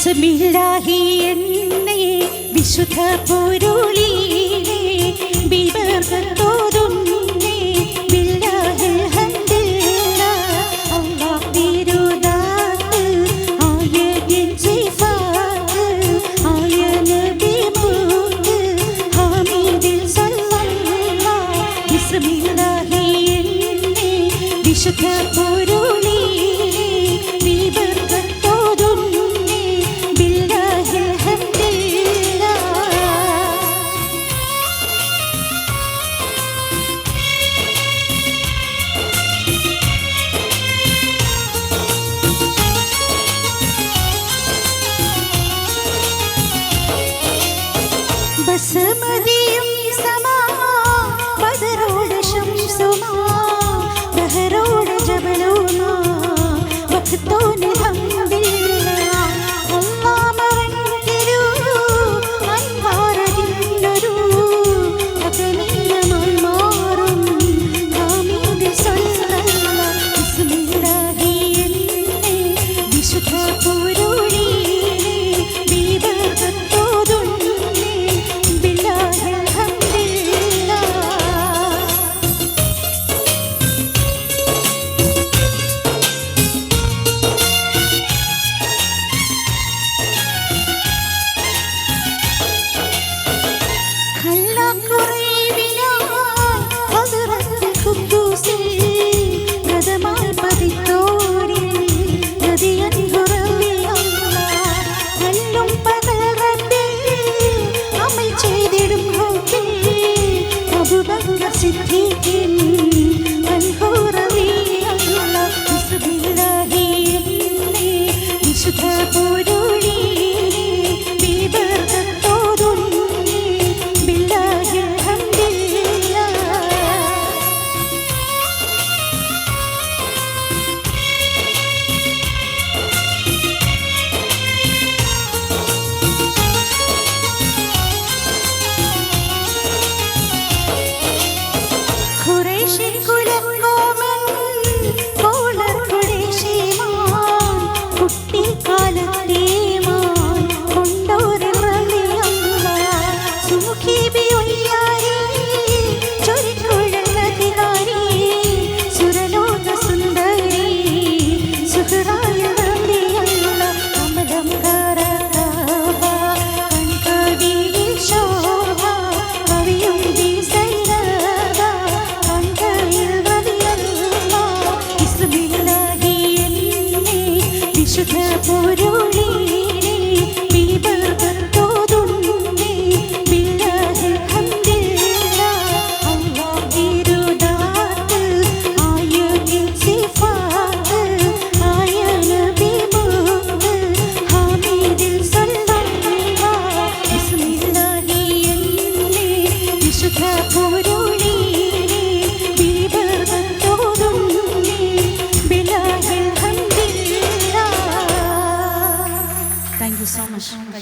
ബിസ്മില്ലാഹി എന്നേ വിശുദ്ധ പൊരുളിലെ വിശുദ്ധ 小马，上台。